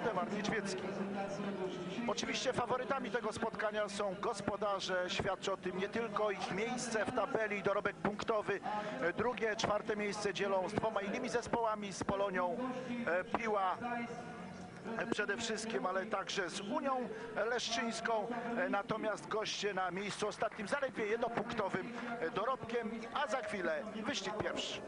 Waldemar Niedźwiecki. Oczywiście faworytami tego spotkania są gospodarze. Świadczy o tym nie tylko ich miejsce w tabeli dorobek punktowy. Drugie, czwarte miejsce dzielą z dwoma innymi zespołami, z Polonią e, Piła e, przede wszystkim, ale także z Unią Leszczyńską. E, Natomiast goście na miejscu ostatnim zaledwie jednopunktowym dorobkiem, a za chwilę wyścig pierwszy.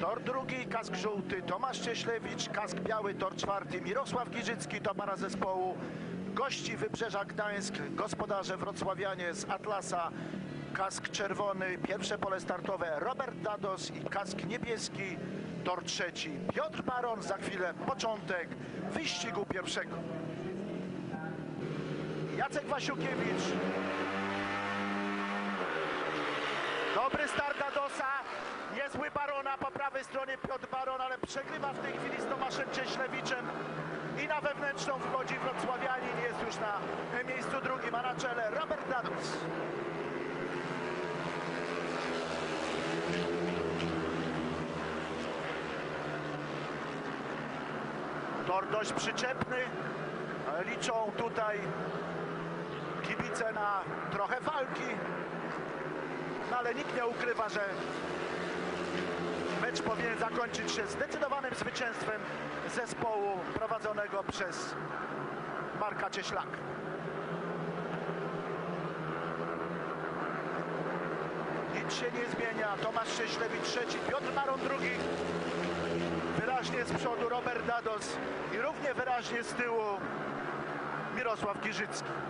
Tor drugi, kask żółty, Tomasz Cieślewicz, kask biały, tor czwarty, Mirosław Giżycki, to para zespołu. Gości Wybrzeża Gdańsk, gospodarze wrocławianie z Atlasa, kask czerwony, pierwsze pole startowe, Robert Dados i kask niebieski, tor trzeci. Piotr Baron, za chwilę początek wyścigu pierwszego. Jacek Wasiukiewicz, Dobry start Dadosa, niezły Barona po prawej stronie Piotr Baron, ale przegrywa w tej chwili z Tomaszem Cieślewiczem i na wewnętrzną wchodzi Wrocławianin, jest już na miejscu drugim, a na czele Robert Dados. Tor dość przyczepny, liczą tutaj kibice na trochę walki, no ale nikt nie ukrywa, że mecz powinien zakończyć się zdecydowanym zwycięstwem zespołu prowadzonego przez Marka Cieślaka. Nic się nie zmienia. Tomasz Cieślewicz trzeci, Piotr Maron drugi. Wyraźnie z przodu Robert Dados i równie wyraźnie z tyłu Mirosław Giżycki.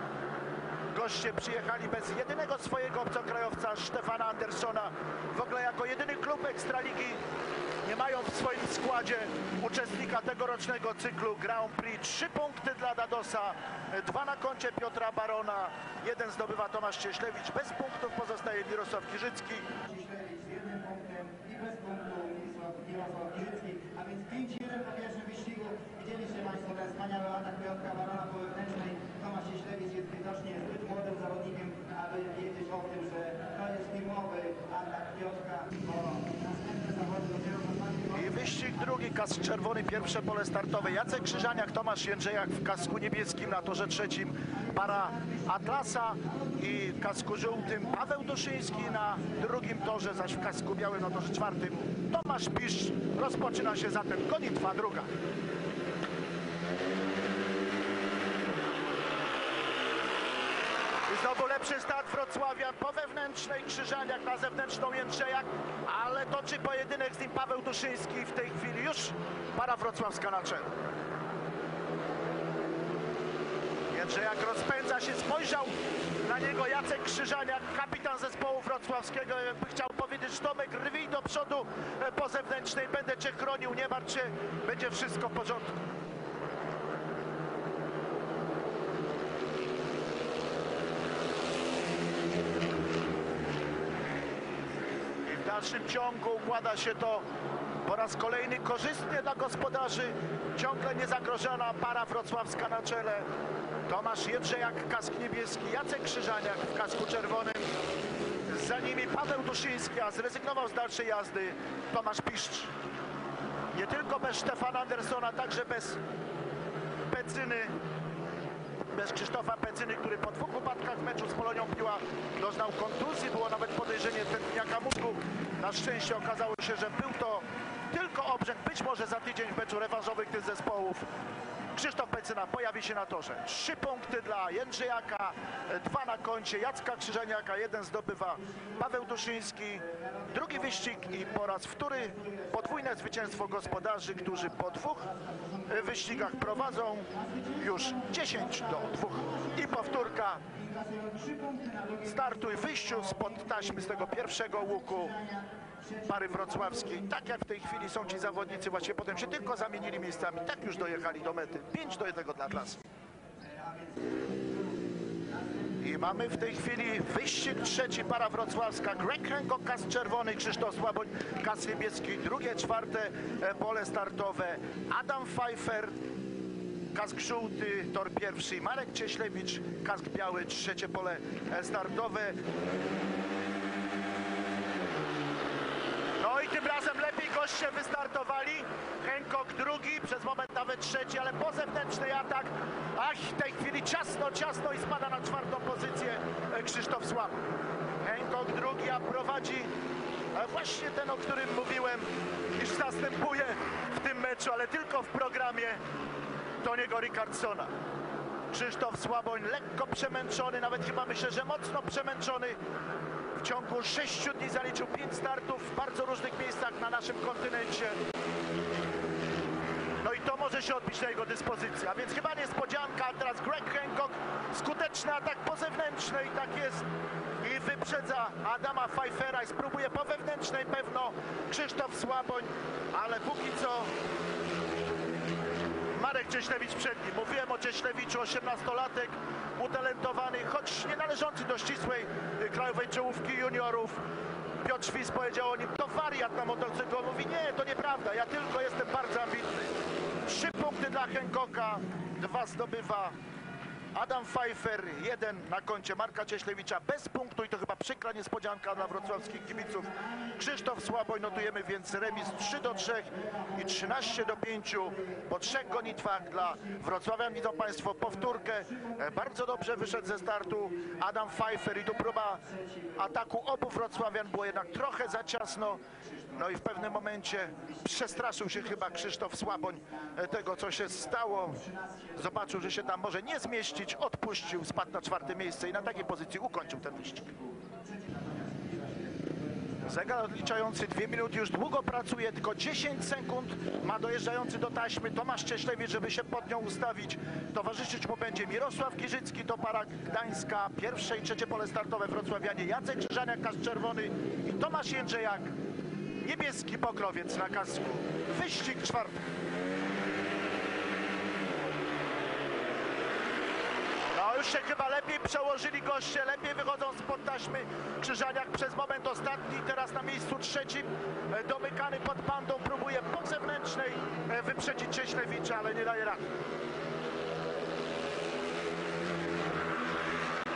Goście przyjechali bez jedynego swojego obcokrajowca Stefana Andersona. W ogóle jako jedyny klub Ekstraligi nie mają w swoim składzie uczestnika tegorocznego cyklu Grand Prix. Trzy punkty dla Dadosa, dwa na koncie Piotra Barona, jeden zdobywa Tomasz Cieślewicz. Bez punktów pozostaje Mirosław Giżycki. Cieślewicz z jednym punktem i bez punktu Mirosław, Mirosław Giżycki, a więc 5-1 po pierwszym wyścigu. Widzieliście Państwo ten wspaniały atak Piotra Barona po wewnętrznej. Tomasz Cieślewicz jest widocznie zbyt młodym zawodnikiem, aby wiedzieć o tym, że to jest filmowy atak Piotra Barona. Następne zawody dopiero w drugi, kask czerwony, pierwsze pole startowe. Jacek Krzyżaniak, Tomasz Jędrzejak w kasku niebieskim na torze trzecim. Para Atlasa i kasku żółtym. Paweł Duszyński na drugim torze, zaś w kasku białym na torze czwartym. Tomasz Pisz. Rozpoczyna się zatem gonitwa druga. I znowu lepszy start Wrocławia po wewnętrznej Krzyżaniak na zewnętrzną Jędrzejak, ale toczy pojedynek z nim Paweł Duszyński w tej chwili już para wrocławska na czele. Jędrzejak rozpędza się, spojrzał na niego Jacek Krzyżaniak, kapitan zespołu wrocławskiego. Jakby chciał powiedzieć, Tomek, rwij do przodu e, po zewnętrznej, będę cię chronił, nie martw się, będzie wszystko w porządku. Dalszym ciągu układa się to po raz kolejny korzystnie dla gospodarzy. Ciągle niezagrożona para wrocławska na czele. Tomasz Jedrzejak, kask niebieski, Jacek Krzyżaniak w kasku czerwonym. Za nimi Paweł Duszyński, a zrezygnował z dalszej jazdy Tomasz Piszcz. Nie tylko bez Stefana Andersona, także bez Pecyny, bez Krzysztofa Pecyny, który po dwóch upadkach w meczu z Polonią Piła doznał kontuzji. Było nawet podejrzenie tętniaka mózgu. Na szczęście okazało się, że był to tylko obrzęk, być może za tydzień w meczu rewanżowych tych zespołów. Krzysztof Pecyna pojawi się na torze. Trzy punkty dla Jędrzejaka, dwa na koncie Jacka Krzyżeniaka, jeden zdobywa Paweł Duszyński. Drugi wyścig i po raz wtóry podwójne zwycięstwo gospodarzy, którzy po dwóch e, wyścigach prowadzą już 10 do 2. I powtórka startu i wyjściu spod taśmy z tego pierwszego łuku pary wrocławskiej. Tak jak w tej chwili są ci zawodnicy, właśnie potem się tylko zamienili miejscami. Tak już dojechali do mety. 5 do 1 dla Atlasu. I mamy w tej chwili wyścig trzeci, para wrocławska. Greg Henko, kas czerwony, Krzysztof Słaboń, kas niebieski. Drugie, czwarte e, pole startowe. Adam Pfeiffer, kask żółty, tor pierwszy. Marek Cieślewicz, kask biały, trzecie pole e, startowe. No i tym razem lepiej goście wystartowali. moment nawet trzeci, ale po zewnętrznej atak. Ach, w tej chwili ciasno, ciasno i spada na czwartą pozycję e, Krzysztof Słab. Hancock drugi, a prowadzi e, właśnie ten, o którym mówiłem, iż zastępuje w tym meczu, ale tylko w programie Toniego Rickardsona. Krzysztof Słaboń lekko przemęczony, nawet chyba myślę, że mocno przemęczony. W ciągu sześciu dni zaliczył pięć startów w bardzo różnych miejscach na naszym kontynencie. No i to może się odbić na jego dyspozycji, a więc chyba niespodzianka. Teraz Greg Hancock, skuteczny atak po zewnętrznej, tak jest. I wyprzedza Adama Pfeiffera i spróbuje po wewnętrznej pewno Krzysztof Słaboń, ale póki co Marek Cieślewicz przed nim. Mówiłem o Cieślewiczu, 18-latek, utalentowany, choć nie należący do ścisłej y, krajowej czołówki juniorów. Piotr Świs powiedział o nim, to wariat na motocyklu. On Mówi, nie, to nieprawda, ja tylko jestem bardzo ambitny. Trzy punkty dla Hancocka, dwa zdobywa Adam Pfeiffer, jeden na koncie Marka Cieślewicza bez punktu i to chyba przykra niespodzianka dla wrocławskich kibiców. Krzysztof Słaboń notujemy więc remis 3 do 3 i 13 do 5 po trzech gonitwach dla wrocławian. Widzą Państwo powtórkę. E, Bardzo dobrze wyszedł ze startu Adam Pfeiffer i tu próba ataku obu wrocławian było jednak trochę za ciasno. No i w pewnym momencie przestraszył się chyba Krzysztof Słaboń e, tego, co się stało. Zobaczył, że się tam może nie zmieścić, odpuścił, spadł na czwarte miejsce i na takiej pozycji ukończył ten wyścig. Zegar odliczający dwie minuty już długo pracuje, tylko 10 sekund ma dojeżdżający do taśmy Tomasz Cieślewicz, żeby się pod nią ustawić. Towarzyszyć mu będzie Mirosław Giżycki, to para Gdańska, pierwsze i trzecie pole startowe wrocławianie, Jacek Krzyżaniak, kask czerwony i Tomasz Jędrzejak, niebieski pokrowiec na kasku. Wyścig czwarty. No już się chyba lepiej przełożyli goście, lepiej wychodzą spod taśmy. Krzyżaniak przez moment ostatni, teraz na miejscu trzecim, e, domykany pod pandą, próbuje po zewnętrznej e, wyprzedzić Cieślewicza, ale nie daje rady.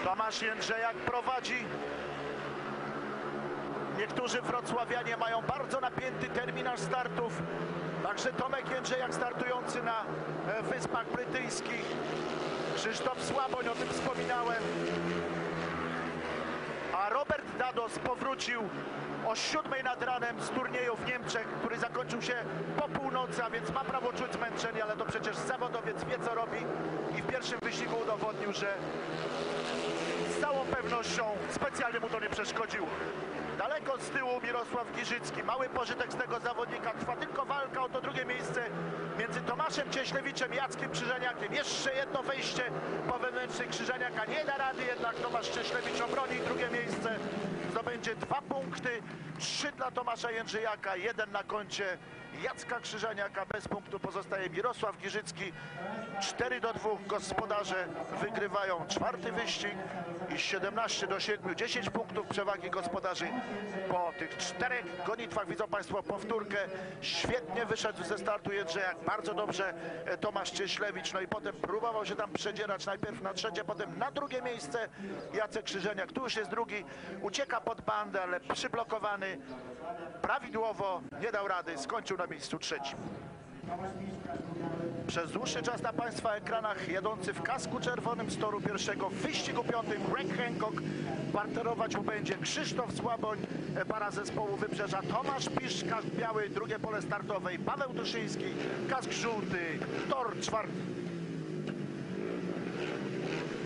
Tomasz Jędrzejak prowadzi. Niektórzy wrocławianie mają bardzo napięty terminarz startów. Także Tomek Jędrzejak startujący na e, Wyspach Brytyjskich. Krzysztof Słaboń, o tym wspominałem. A Robert Dados powrócił o siódmej nad ranem z turnieju w Niemczech, który zakończył się po północy, a więc ma prawo czuć zmęczenie, ale to przecież zawodowiec wie co robi i w pierwszym wyścigu udowodnił, że z całą pewnością specjalnie mu to nie przeszkodziło. Daleko z tyłu Mirosław Giżycki. Mały pożytek z tego zawodnika. Trwa tylko walka o to drugie miejsce między Tomaszem Cieślewiczem i Jackiem Krzyżeniakiem. Jeszcze jedno wejście po wewnętrznej Krzyżeniaka. Nie da rady jednak Tomasz Cieślewicz obroni drugie miejsce. Zdobędzie dwa punkty. Trzy dla Tomasza Jędrzejaka, jeden na koncie Jacka Krzyżeniaka. Bez punktu pozostaje Mirosław Giżycki. 4 do 2 gospodarze wygrywają czwarty wyścig i 17 do 7, 10 punktów przewagi gospodarzy po tych czterech gonitwach. Widzą Państwo powtórkę. Świetnie wyszedł ze startu Jędrzejak, bardzo dobrze e, Tomasz Cieślewicz, no i potem próbował się tam przedzierać najpierw na trzecie, potem na drugie miejsce Jacek Krzyżeniak. Tu już jest drugi, ucieka pod bandę, ale przyblokowany prawidłowo, nie dał rady, skończył na miejscu trzecim. Przez dłuższy czas na Państwa ekranach jadący w kasku czerwonym z toru pierwszego w wyścigu piątym Greg Hancock. Parterować mu będzie Krzysztof Słaboń, para zespołu Wybrzeża, Tomasz Pisz, kask biały, drugie pole startowej, Paweł Duszyński, kask żółty, tor czwarty.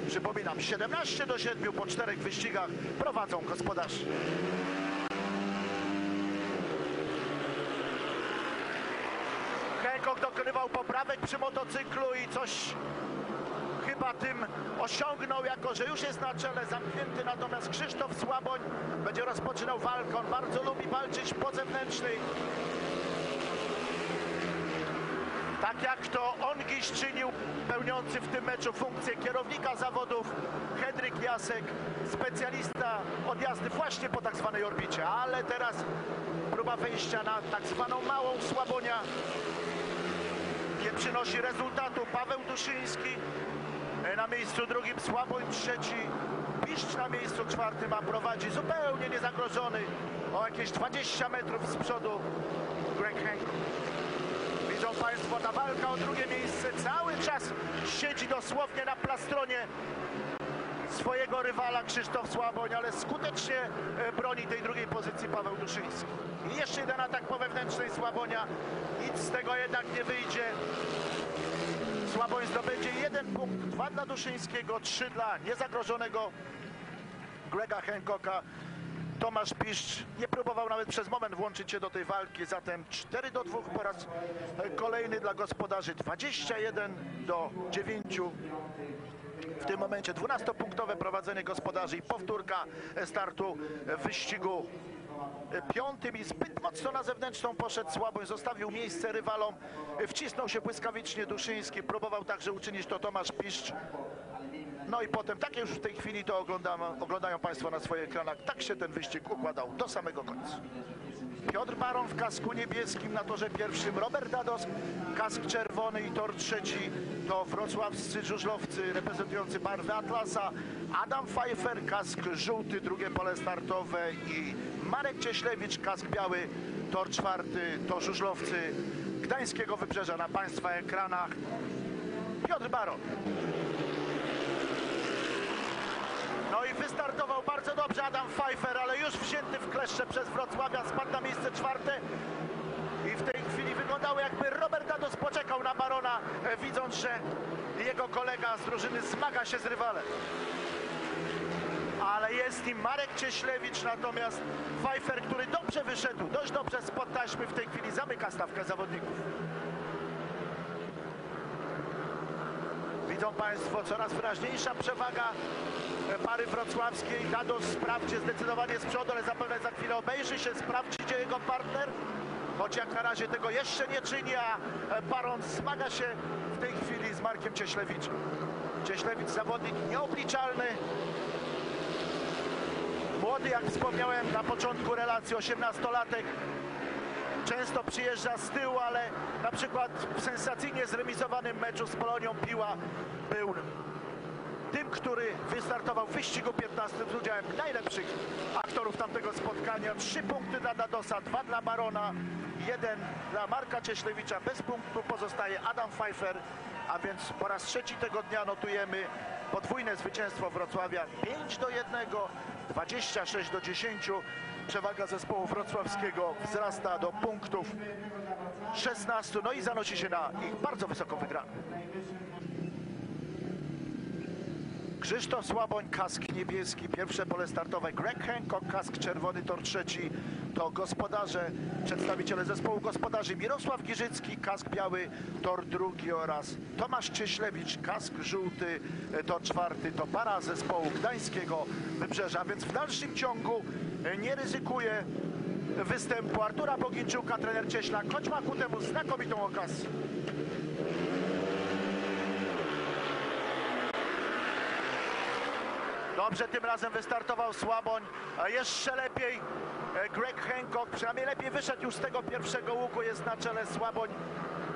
Przypominam, 17 do 7 po czterech wyścigach prowadzą gospodarze. Hancock dokonywał poprawek przy motocyklu i coś chyba tym osiągnął, jako że już jest na czele zamknięty, natomiast Krzysztof Słaboń będzie rozpoczynał walkę. On bardzo lubi walczyć po zewnętrznej. Tak jak to on czynił, pełniący w tym meczu funkcję kierownika zawodów Henryk Jasek, specjalista od jazdy właśnie po tak zwanej orbicie, ale teraz próba wejścia na tak zwaną małą Słabonia przynosi rezultatu. Paweł Duszyński e, na miejscu drugim, Słaboń trzeci, Piszcz na miejscu czwartym, a prowadzi zupełnie niezagrożony o jakieś 20 metrów z przodu Greg Hancock. Widzą Państwo, ta walka o drugie miejsce. Cały czas siedzi dosłownie na plastronie swojego rywala Krzysztof Słaboń, ale skutecznie e, broni tej drugiej pozycji Paweł Duszyński. I jeszcze jeden atak po wewnętrznej Słabonia. Nic z tego jednak nie wyjdzie. Słaboń zdobędzie jeden punkt, dwa dla Duszyńskiego, trzy dla niezagrożonego Grega Hancocka. Tomasz Piszcz nie próbował nawet przez moment włączyć się do tej walki, zatem 4 do 2 po raz e, kolejny dla gospodarzy, 21 do 9. W tym momencie 12-punktowe prowadzenie gospodarzy i powtórka startu w wyścigu piątym i zbyt mocno na zewnętrzną poszedł Słaboń, zostawił miejsce rywalom, wcisnął się błyskawicznie Duszyński, próbował także uczynić to Tomasz Piszcz. No i potem, tak już w tej chwili to oglądamy, oglądają Państwo na swoich ekranach, tak się ten wyścig układał do samego końca. Piotr Baron w kasku niebieskim na torze pierwszym, Robert Dados kask czerwony i tor trzeci to wrocławscy żużlowcy reprezentujący barwy Atlasa, Adam Pfeiffer kask żółty, drugie pole startowe i Marek Cieślewicz kask biały, tor czwarty to żużlowcy Gdańskiego Wybrzeża na Państwa ekranach. Piotr Baron. No i wystartował bardzo dobrze Adam Pfeiffer, ale już wzięty w kleszcze przez Wrocławia, spadł na miejsce czwarte. I w tej chwili wyglądało jakby Robert Dados poczekał na Barona, e, widząc, że jego kolega z drużyny zmaga się z rywalem. Ale jest nim Marek Cieślewicz, natomiast Pfeiffer, który dobrze wyszedł, dość dobrze spod taśmy w tej chwili zamyka stawkę zawodników. Widzą Państwo coraz wyraźniejsza przewaga pary wrocławskiej. Dados sprawdzi zdecydowanie z przodu, ale zapewne za chwilę obejrzy się, sprawdzi gdzie jego partner. Choć jak na razie tego jeszcze nie czyni, a e, Baron zmaga się w tej chwili z Markiem Cieślewiczem. Cieślewicz zawodnik nieobliczalny. Młody, jak wspomniałem na początku relacji, 18-latek. Często przyjeżdża z tyłu, ale na przykład w sensacyjnie zremisowanym meczu z Polonią Piła był tym, który wystartował w wyścigu 15 z udziałem najlepszych aktorów tamtego spotkania. Trzy punkty dla Dadosa, dwa dla Barona, jeden dla Marka Cieślewicza. Bez punktu pozostaje Adam Pfeiffer, a więc po raz trzeci tego dnia notujemy podwójne zwycięstwo Wrocławia 5 do 1, 26 do 10. Przewaga zespołu wrocławskiego wzrasta do punktów 16, no i zanosi się na ich bardzo wysoką wygraną. Krzysztof Słaboń, kask niebieski, pierwsze pole startowe. Greg Hancock, kask czerwony, tor trzeci. To gospodarze, przedstawiciele zespołu gospodarzy. Mirosław Giżycki, kask biały, tor drugi oraz Tomasz Cieślewicz, kask żółty, tor czwarty. To para zespołu gdańskiego Wybrzeża, więc w dalszym ciągu e, nie ryzykuje występu Artura Bogińczuka, trener Cieśla, choć ma ku temu znakomitą okazję. Dobrze tym razem wystartował Słaboń, jeszcze lepiej e, Greg Hancock, przynajmniej lepiej wyszedł już z tego pierwszego łuku, jest na czele Słaboń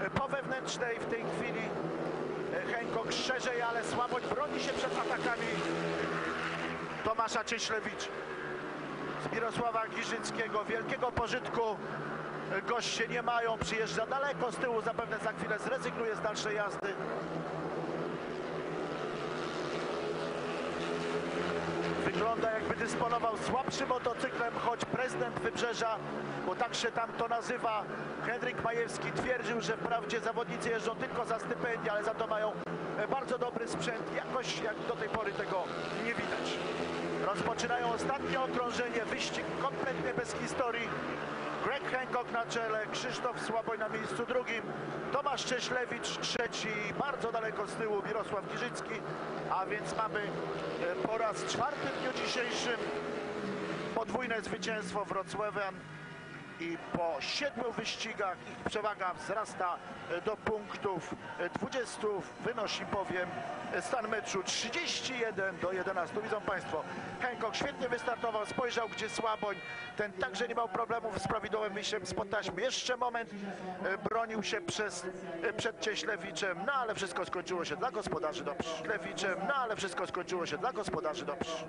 e, po wewnętrznej w tej chwili. e, Hancock szerzej, ale Słaboń broni się przed atakami Tomasza Cieślewicza. Z Mirosława Giżyckiego, wielkiego pożytku goście nie mają, przyjeżdża daleko z tyłu, zapewne za chwilę zrezygnuje z dalszej jazdy. Wygląda jakby dysponował słabszym motocyklem, choć prezydent Wybrzeża, bo tak się tam to nazywa, Henryk Majewski twierdził, że wprawdzie zawodnicy jeżdżą tylko za stypendia, ale za to mają bardzo dobry sprzęt. Jakoś jak do tej pory tego nie widać. Rozpoczynają ostatnie okrążenie, wyścig kompletnie bez historii. Greg Hancock na czele, Krzysztof Słaboń na miejscu drugim, Tomasz Cieślewicz trzeci, bardzo daleko z tyłu Mirosław Giżycki, a więc mamy e, po raz czwarty w dniu dzisiejszym podwójne zwycięstwo Wrocławian i po siedmiu wyścigach ich przewaga wzrasta e, do punktów e, 20, wynosi bowiem e, stan meczu 31 do 11. Widzą Państwo, Hancock świetnie wystartował, spojrzał gdzie Słaboń, ten także nie miał problemów z prawidłowym wyjściem spod taśmy. Jeszcze moment e, bronił się przez, e, przed Cieślewiczem, no ale wszystko skończyło się dla gospodarzy dobrze. Cieślewiczem, no ale wszystko skończyło się dla gospodarzy dobrze.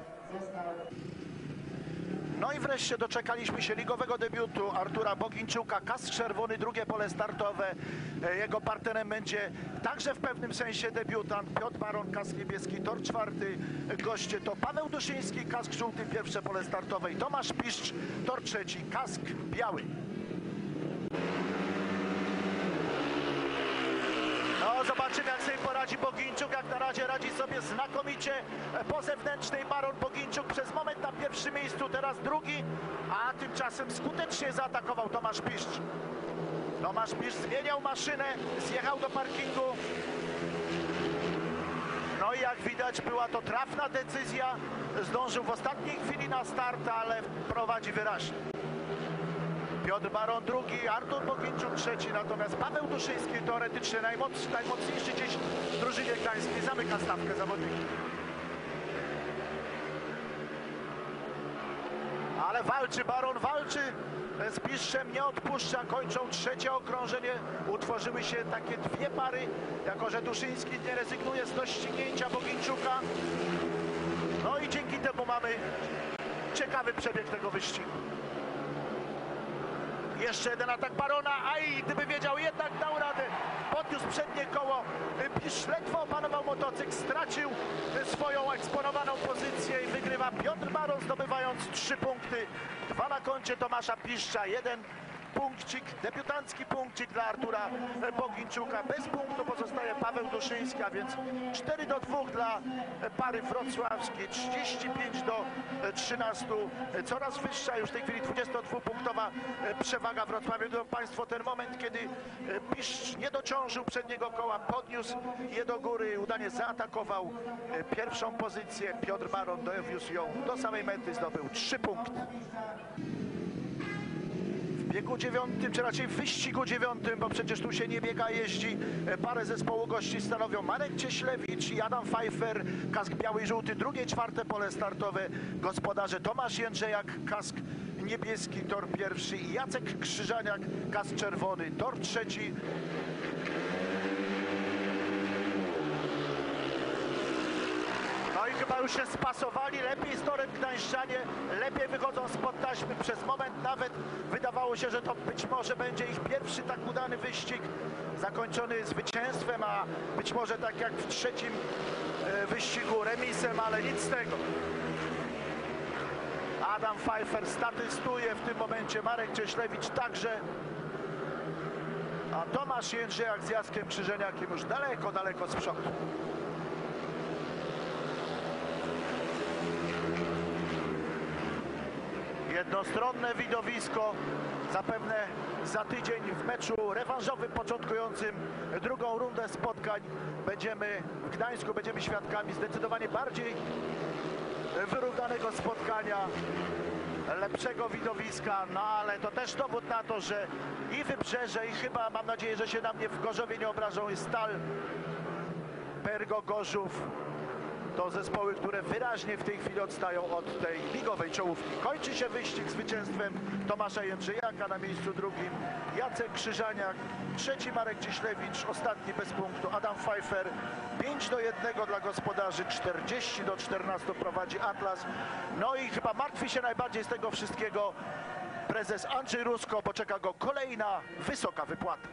No i wreszcie doczekaliśmy się ligowego debiutu Artura Bogińczuka. Kask czerwony, drugie pole startowe. E, Jego partnerem będzie także w pewnym sensie debiutant Piotr Baron, kask niebieski, tor czwarty. Goście to Paweł Duszyński, kask żółty, pierwsze pole startowe i Tomasz Piszcz, tor trzeci, kask biały. Zobaczymy jak sobie poradzi Bogińczuk. Jak na razie radzi sobie znakomicie po zewnętrznej Baron Bogińczuk. Przez moment na pierwszym miejscu, teraz drugi, a tymczasem skutecznie zaatakował Tomasz Piszcz. Tomasz Piszcz zmieniał maszynę, zjechał do parkingu. No i jak widać była to trafna decyzja. Zdążył w ostatniej chwili na start, ale prowadzi wyraźnie. Piotr Baron drugi, Artur Bogińczuk trzeci, natomiast Paweł Duszyński teoretycznie najmoc, najmocniejszy gdzieś w drużynie gdańskiej zamyka stawkę zawodnika. Ale walczy, Baron walczy z Piszczem, nie odpuszcza, kończą trzecie okrążenie. Utworzyły się takie dwie pary, jako że Duszyński nie rezygnuje z doścignięcia Bogińczuka. No i dzięki temu mamy ciekawy przebieg tego wyścigu. Jeszcze jeden atak Barona, aj, gdyby wiedział, jednak dał radę. Podniósł przednie koło, Pisz ledwo opanował motocykl, stracił swoją eksponowaną pozycję i wygrywa Piotr Baron, zdobywając trzy punkty. Dwa na koncie Tomasza Piszcza, jeden punkcik, debiutancki punkcik dla Artura Bogińczuka. Bez punktu pozostaje Paweł Duszyński, a więc 4 do 2 dla pary wrocławskiej, 35 do 13. Coraz wyższa już w tej chwili 22-punktowa przewaga Wrocławia. To Państwo ten moment, kiedy Piszcz nie dociążył przedniego koła, podniósł je do góry, udanie zaatakował pierwszą pozycję. Piotr Baron dowiózł ją do samej mety, zdobył 3 punkty. Biegu dziewiątym, czy raczej wyścigu dziewiątym, bo przecież tu się nie biega, jeździ. E, Parę zespołu gości stanowią Marek Cieślewicz i Adam Pfeiffer, kask biały i żółty, drugie, czwarte pole startowe. Gospodarze Tomasz Jędrzejak, kask niebieski, tor pierwszy i Jacek Krzyżaniak, kask czerwony, tor trzeci. No i chyba już się spasowali, lepiej z torem Gdańszczanie, lepiej wychodzą spod taśmy. Przez moment nawet wydawało się, że to być może będzie ich pierwszy tak udany wyścig, zakończony zwycięstwem, a być może tak jak w trzecim e, wyścigu remisem, ale nic z tego. Adam Pfeiffer statystuje w tym momencie, Marek Cieślewicz także. A Tomasz Jędrzejak z Jackiem Krzyżeniakiem już daleko, daleko z przodu. Jednostronne widowisko. Zapewne za tydzień w meczu rewanżowym początkującym drugą rundę spotkań. Będziemy w Gdańsku, będziemy świadkami zdecydowanie bardziej wyrównanego spotkania, lepszego widowiska, no ale to też dowód na to, że i Wybrzeże i chyba mam nadzieję, że się na mnie w Gorzowie nie obrażą i Stal, Pergo, Gorzów, to zespoły, które wyraźnie w tej chwili odstają od tej ligowej czołówki. Kończy się wyścig zwycięstwem Tomasza Jędrzejaka na miejscu drugim, Jacek Krzyżaniak, trzeci Marek Cieślewicz, ostatni bez punktu, Adam Pfeiffer, 5 do 1 dla gospodarzy, 40 do 14 prowadzi Atlas. No i chyba martwi się najbardziej z tego wszystkiego prezes Andrzej Rusko, bo czeka go kolejna wysoka wypłata.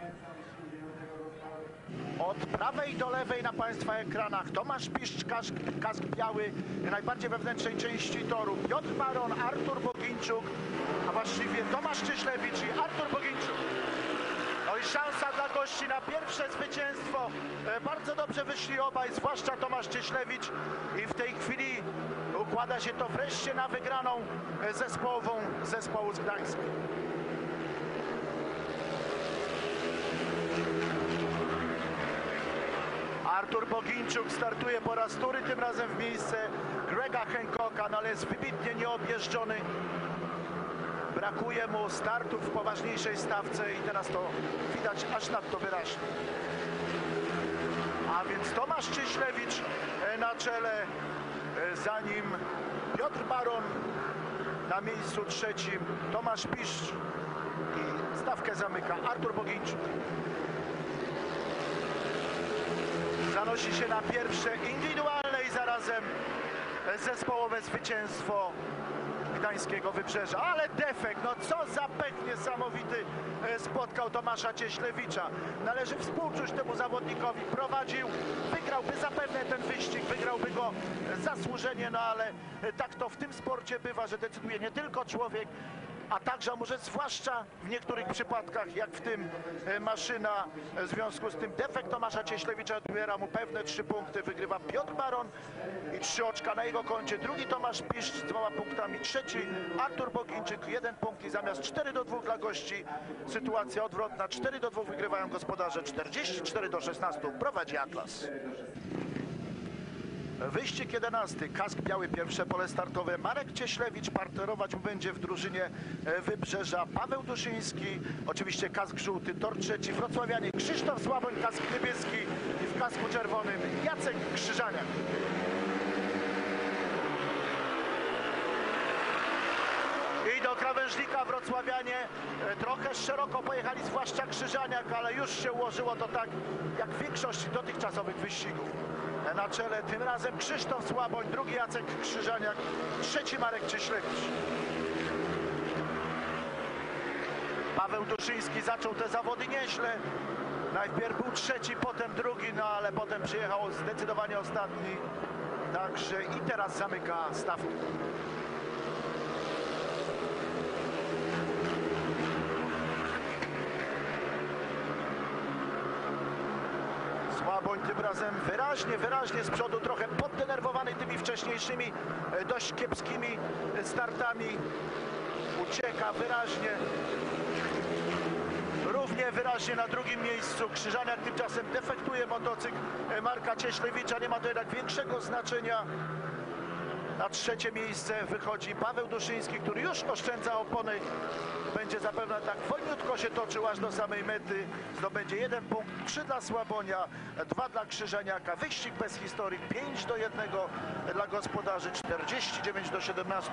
Od prawej do lewej na Państwa ekranach Tomasz Piszcz, kask, kask biały, najbardziej wewnętrznej części toru. Piotr Baron, Artur Bogińczuk, a właściwie Tomasz Cieślewicz i Artur Bogińczuk. No i szansa dla gości na pierwsze zwycięstwo. E, Bardzo dobrze wyszli obaj, zwłaszcza Tomasz Cieślewicz. I w tej chwili układa się to wreszcie na wygraną e, zespołową zespołu z Gdańska. Artur Bogińczuk startuje po raz wtóry, tym razem w miejsce Grega Hancocka, no ale jest wybitnie nieobjeżdżony. Brakuje mu startów w poważniejszej stawce i teraz to widać aż nadto wyraźnie. A więc Tomasz Cieślewicz e, na czele, e, za nim Piotr Baron na miejscu trzecim, Tomasz Piszcz i stawkę zamyka Artur Bogińczuk. Zanosi się na pierwsze indywidualne i zarazem zespołowe zwycięstwo gdańskiego wybrzeża. Ale defekt, no co za pech niesamowity e, spotkał Tomasza Cieślewicza. Należy współczuć temu zawodnikowi. Prowadził, wygrałby zapewne ten wyścig, wygrałby go zasłużenie, no ale e, tak to w tym sporcie bywa, że decyduje nie tylko człowiek, a także, a może zwłaszcza w niektórych przypadkach, jak w tym e, maszyna, e, w związku z tym defekt Tomasza Cieślewicza odbiera mu pewne trzy punkty, wygrywa Piotr Baron i trzy oczka na jego koncie, drugi Tomasz Piszcz z dwoma punktami, trzeci Artur Bogińczyk, jeden punkt i zamiast 4 do 2 dla gości, sytuacja odwrotna, 4 do 2 wygrywają gospodarze, 44 do 16 prowadzi Atlas. Wyścig 11. Kask biały, pierwsze pole startowe. Marek Cieślewicz parterować będzie w drużynie e, Wybrzeża. Paweł Duszyński, oczywiście kask żółty, tor trzeci. Wrocławianie Krzysztof Sławoń, kask niebieski i w kasku czerwonym Jacek Krzyżaniak. I do krawężnika wrocławianie e, trochę szeroko pojechali, zwłaszcza Krzyżaniak, ale już się ułożyło to tak jak w większości dotychczasowych wyścigów. Na czele tym razem Krzysztof Słaboń, drugi Jacek Krzyżaniak, trzeci Marek Cieślewicz. Paweł Duszyński zaczął te zawody nieźle. Najpierw był trzeci, potem drugi, no ale potem przyjechał zdecydowanie ostatni. Także i teraz zamyka stawkę. Słaboń tym razem wyraźnie, wyraźnie z przodu, trochę poddenerwowany tymi wcześniejszymi, e, dość kiepskimi e, startami. Ucieka wyraźnie. Równie wyraźnie na drugim miejscu. Krzyżaniak tymczasem defektuje motocykl e, Marka Cieślewicza. Nie ma to jednak większego znaczenia. Na trzecie miejsce wychodzi Paweł Duszyński, który już oszczędza opony. Będzie zapewne tak wolniutko się toczył aż do samej mety. Zdobędzie jeden punkt, trzy dla Słabonia, dwa dla Krzyżaniaka. Wyścig bez historii, 5 do 1 dla gospodarzy, 49 do 17.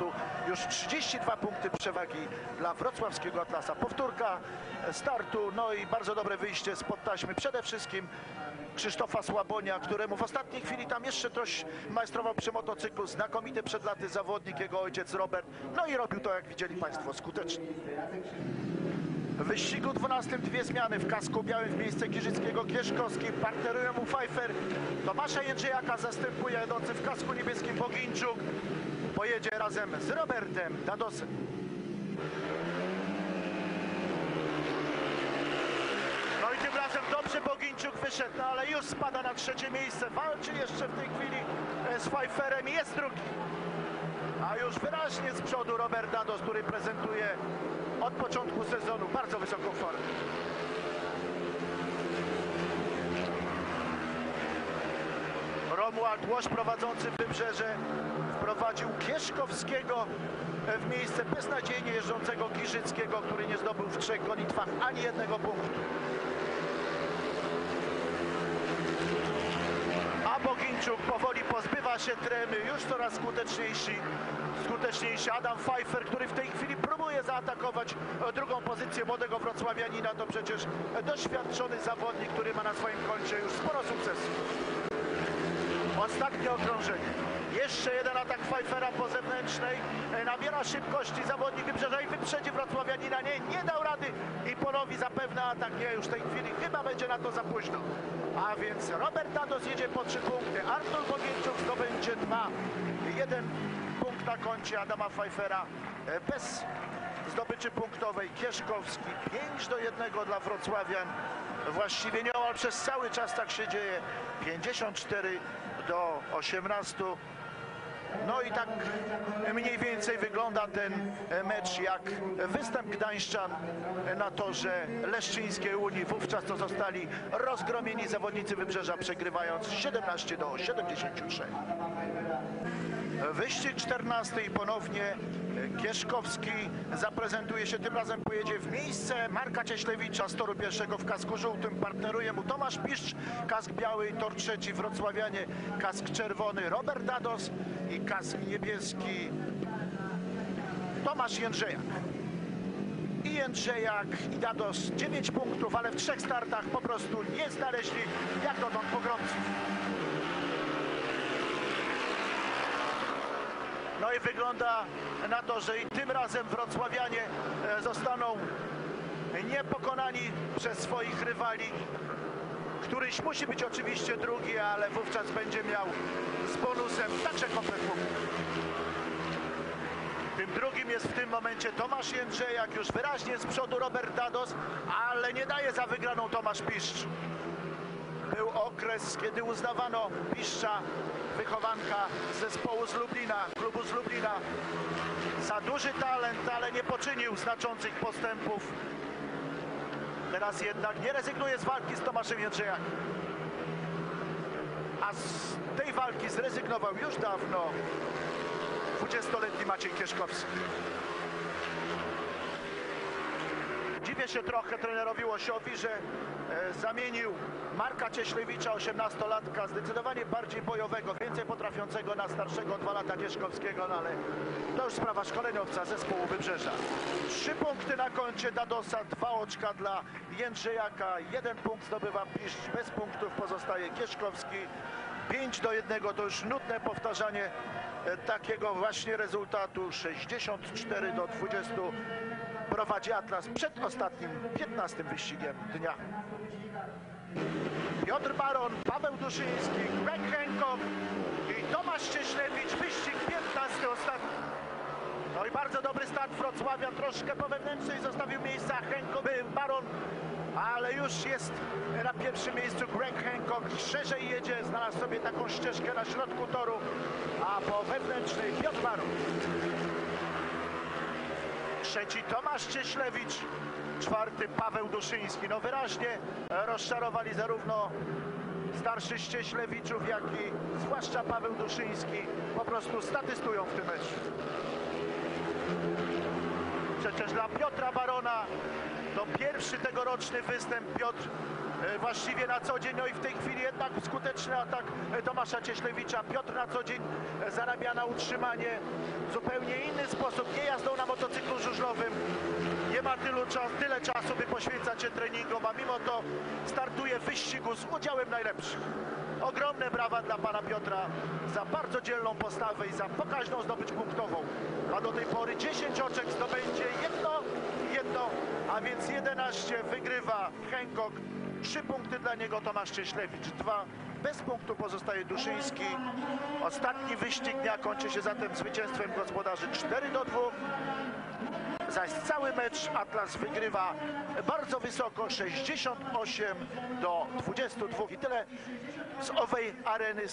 Już 32 punkty przewagi dla wrocławskiego Atlasa. Powtórka startu, no i bardzo dobre wyjście spod taśmy. Przede wszystkim Krzysztofa Słabonia, któremu w ostatniej chwili tam jeszcze coś majstrował przy motocyklu. Znakomity przed laty zawodnik, jego ojciec Robert. No i robił to, jak widzieli Państwo, skutecznie. W wyścigu 12 dwie zmiany w kasku białym w miejsce Giżyckiego Kieszkowski. Partneruje mu Pfeiffer. Tomasza Jędrzejaka zastępuje jadący w kasku niebieskim Boginczuk. Pojedzie razem z Robertem Dadosem. Razem dobrze Bogińczuk wyszedł, no ale już spada na trzecie miejsce. Walczy jeszcze w tej chwili e, z Pfeifferem i jest drugi. A już wyraźnie z przodu Robert Dados, który prezentuje od początku sezonu bardzo wysoką formę. Romuald Łoś prowadzący Wybrzeże wprowadził Kieszkowskiego w miejsce beznadziejnie jeżdżącego Giżyckiego, który nie zdobył w trzech gonitwach ani jednego punktu. A Boginczuk powoli pozbywa się tremy, już coraz skuteczniejszy, skuteczniejszy Adam Pfeiffer, który w tej chwili próbuje zaatakować drugą pozycję młodego wrocławianina. To przecież doświadczony zawodnik, który ma na swoim koncie już sporo sukcesów. Ostatnie okrążenie. Jeszcze jeden atak Pfeiffera po zewnętrznej. Nabiera szybkości zawodnik wybrzeża i wyprzedzi Wrocławianina. Nie, nie dał rady i ponowi zapewne atak. Nie, już w tej chwili chyba będzie na to za późno. A więc Robert Dados jedzie po trzy punkty. Artur Bogięczuk zdobędzie dwa. Jeden punkt na koncie Adama Pfeiffera e, bez zdobyczy punktowej. Kieszkowski 5 do 1 dla Wrocławian. Właściwie nieomal przez cały czas tak się dzieje. 54 do 18. No i tak mniej więcej wygląda ten mecz jak występ Gdańszczan na torze Leszczyńskiej Unii. Wówczas to zostali rozgromieni zawodnicy Wybrzeża, przegrywając 17 do 73. Wyścig 14 i ponownie Kieszkowski zaprezentuje się, tym razem pojedzie w miejsce Marka Cieślewicza z toru pierwszego w kasku żółtym. Partneruje mu Tomasz Piszcz, kask biały, tor trzeci Wrocławianie, kask czerwony Robert Dados i kask niebieski Tomasz Jędrzejak. I Jędrzejak i Dados 9 punktów, ale w trzech startach po prostu nie znaleźli jak dotąd pogromców. No i wygląda na to, że i tym razem wrocławianie e, zostaną niepokonani przez swoich rywali. Któryś musi być oczywiście drugi, ale wówczas będzie miał z bonusem także komplet. Tym drugim jest w tym momencie Tomasz Jędrzejak, już wyraźnie z przodu Robert Dados, ale nie daje za wygraną Tomasz Piszcz. Był okres, kiedy uznawano Piszcza, wychowanka zespołu z Lublina, klubu z Lublina, za duży talent, ale nie poczynił znaczących postępów. Teraz jednak nie rezygnuje z walki z Tomaszem Jędrzejakiem. A z tej walki zrezygnował już dawno 20-letni Maciej Kieszkowski. Dziwię się trochę trenerowi Łosiowi, że zamienił Marka Cieślewicza, 18-latka, zdecydowanie bardziej bojowego, więcej potrafiącego na starszego dwa lata Kieszkowskiego, no ale to już sprawa szkoleniowca zespołu Wybrzeża. Trzy punkty na koncie Dadosa, dwa oczka dla Jędrzejaka, jeden punkt zdobywa Piszcz, bez punktów pozostaje Kieszkowski. 5 do 1 to już nudne powtarzanie e, takiego właśnie rezultatu. 64 do 20 prowadzi Atlas przed ostatnim 15 wyścigiem dnia. Piotr Baron, Paweł Duszyński, Greg Hancock i Tomasz Cieślewicz. Wyścig 15 ostatni. No i bardzo dobry start Wrocławia, troszkę po wewnętrznej zostawił miejsca był Baron, ale już jest na pierwszym miejscu Greg Hancock, szerzej jedzie, znalazł sobie taką ścieżkę na środku toru, a po wewnętrznej Piotr Baron. Trzeci Tomasz Cieślewicz, czwarty Paweł Duszyński. No wyraźnie rozczarowali zarówno starszy Cieślewiczów, jak i zwłaszcza Paweł Duszyński. Po prostu statystują w tym meczu. Przecież dla Piotra Barona to pierwszy tegoroczny występ Piotr właściwie na co dzień, no i w tej chwili jednak skuteczny atak e, Tomasza Cieślewicza. Piotr na co dzień e, zarabia na utrzymanie w zupełnie inny sposób, nie jazdą na motocyklu żużlowym. Nie ma tylu czas, tyle czasu, by poświęcać się treningom, a mimo to startuje w wyścigu z udziałem najlepszych. Ogromne brawa dla pana Piotra za bardzo dzielną postawę i za pokaźną zdobycz punktową. A do tej pory 10 oczek zdobędzie jedno, jedno, a więc 11 wygrywa Hancock. Trzy punkty dla niego Tomasz Cieślewicz, dwa. Bez punktu pozostaje Duszyński. Ostatni wyścig dnia kończy się zatem zwycięstwem gospodarzy 4 do 2. Zaś cały mecz Atlas wygrywa bardzo wysoko 68 do 22 i tyle z owej areny.